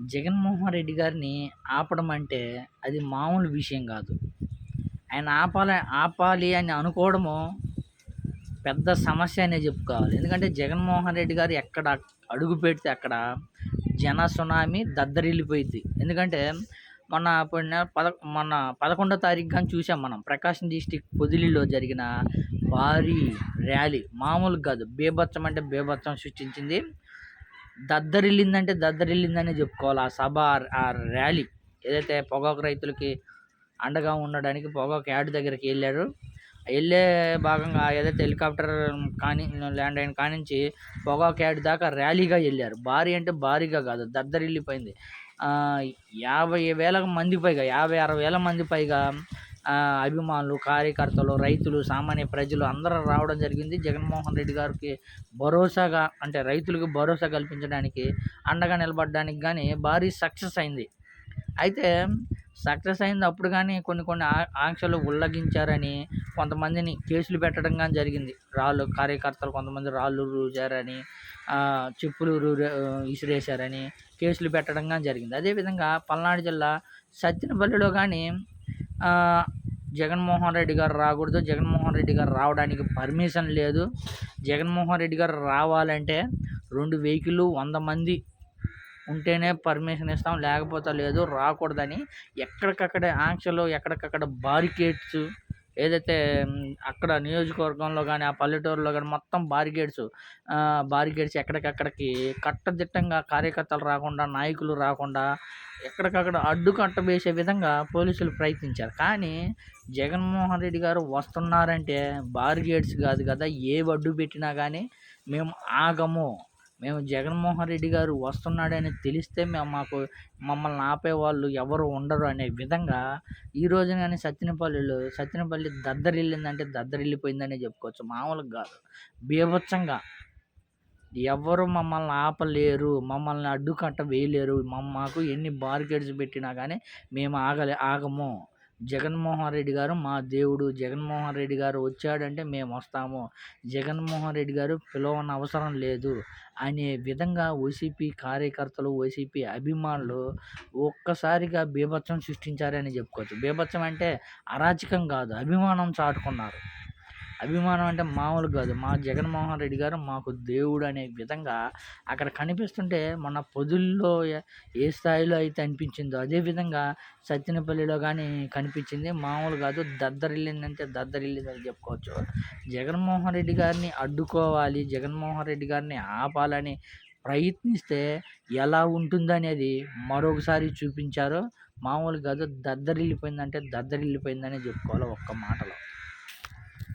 జగన్మోహన్ రెడ్డి గారిని ఆపడం అంటే అది మామూలు విషయం కాదు. ఆయన ఆపాలి ఆపాలి అని అనుకోవడము పెద్ద సమస్య అనే చెప్పుకోవాలి. ఎందుకంటే జగన్మోహన్ రెడ్డి గారు ఎక్కడ అడుగు పెడితే అక్కడ జన సునామీ దద్దరిల్లిపోయింది ఎందుకంటే మొన్న పోయిన పద మొన్న పదకొండో తారీఖు కానీ చూసాం మనం. ప్రకాశం డిస్టిక్ పొదిలిలో జరిగిన భారీ ర్యాలీ. మామూలు కాదు. బేభత్సం అంటే బేభత్సం సృష్టించింది. దద్దరిల్లిందంటే దద్దరిల్లిందనే చెప్పుకోవాలి. ఆ సభ ఆ ర్యాలీ ఏదైతే పొగాకు రైతులకి అండగా ఉండడానికి పొగాకు యాడ్ దగ్గరికి వెళ్ళారు. వెళ్ళే భాగంగా ఏదైతే హెలికాప్టర్ కానీ ల్యాండ్ అయిన కానించి పొగాకు యాడ్ దాకా ర్యాలీగా వెళ్ళారు. భారీ అంటే భారీగా కాదు దద్దరిల్లిపోయింది. యాభై వేల మంది పైగా యాభై అరవై వేల మంది పైగా అభిమానులు కార్యకర్తలు రైతులు సామాన్య ప్రజలు అందరూ రావడం జరిగింది. జగన్మోహన్ రెడ్డి గారికి భరోసాగా అంటే రైతులకు భరోసా కల్పించడానికి అండగా నిలబడడానికి కానీ భారీ సక్సెస్ అయింది. అయితే సక్సెస్ అయింది అప్పుడు కానీ కొన్ని కొన్ని ఆంక్షలు ఉల్లంఘించారని కొంతమందిని కేసులు పెట్టడం కానీ జరిగింది. రాళ్ళు కార్యకర్తలు కొంతమంది రాళ్ళు రూజారని చెప్పులు ఇసిరేశారని కేసులు పెట్టడం కానీ జరిగింది. అదేవిధంగా పల్నాడు జిల్లా సత్యనపల్లిలో కానీ జగన్మోహన్ రెడ్డి గారు రాకూడదు. జగన్మోహన్ రెడ్డి గారు రావడానికి పర్మిషన్ లేదు. జగన్మోహన్ రెడ్డి గారు రావాలంటే రెండు వెహికల్ వంద మంది ఉంటేనే పర్మిషన్ ఇస్తాం. లేకపోతే లేదు రాకూడదని ఎక్కడికక్కడ ఆంక్షలు ఎక్కడికక్కడ బారికేడ్స్ ఏదైతే అక్కడ నియోజకవర్గంలో కానీ ఆ పల్లెటూరులో కానీ మొత్తం బారికేడ్స్ బారికేడ్స్ ఎక్కడికక్కడికి కట్టదిట్టంగా కార్యకర్తలు రాకుండా నాయకులు రాకుండా ఎక్కడికక్కడ అడ్డుకట్ట వేసే విధంగా పోలీసులు ప్రయత్నించారు. కానీ జగన్మోహన్ రెడ్డి గారు వస్తున్నారంటే బారిగేట్స్ కాదు కదా ఏ అడ్డు పెట్టినా కానీ మేము ఆగము. మేము జగన్మోహన్ రెడ్డి గారు వస్తున్నాడని తెలిస్తే మేము మాకు మమ్మల్ని ఆపే వాళ్ళు ఎవరు ఉండరు అనే విధంగా ఈ రోజున కానీ సత్యనపల్లిలో సత్యనపల్లి దద్దరిల్లిందంటే దద్దరిల్లిపోయిందనే చెప్పుకోవచ్చు. మామూలుగా కాదు. బీభత్సంగా. ఎవరు మమ్మల్ని ఆపలేరు మమ్మల్ని అడ్డుకట్ట వేయలేరు. మాకు ఎన్ని బారికేడ్స్ పెట్టినా కానీ మేము ఆగలే ఆగము. జగన్మోహన్ రెడ్డి గారు మా దేవుడు జగన్మోహన్ రెడ్డి గారు వచ్చాడంటే మేము వస్తాము. జగన్మోహన్ రెడ్డి గారు పిలవన అవసరం లేదు. అనే విధంగా వైసీపీ కార్యకర్తలు వైసీపీ అభిమానులు ఒక్కసారిగా బీభత్సం సృష్టించారని చెప్పుకోవచ్చు. బీభత్సం అంటే అరాచకం కాదు అభిమానం చాటుకున్నారు. అభిమానం అంటే మామూలు కాదు. మా జగన్మోహన్ రెడ్డి గారు మాకు దేవుడు అనే విధంగా అక్కడ కనిపిస్తుంటే మన పొదుల్లో ఏ స్థాయిలో అయితే అనిపించిందో అదేవిధంగా సత్యనపల్లిలో కానీ కనిపించింది. మామూలు కాదు దద్దరిల్లిందంటే దద్దరిల్లిందని చెప్పుకోవచ్చు. జగన్మోహన్ రెడ్డి గారిని అడ్డుకోవాలి జగన్మోహన్ రెడ్డి గారిని ఆపాలని ప్రయత్నిస్తే ఎలా ఉంటుందనేది మరొకసారి చూపించారు. మామూలు కాదు దద్దరిల్లిపోయిందంటే దద్దరిల్లిపోయిందనే చెప్పుకోవాలి ఒక్క మాటలో.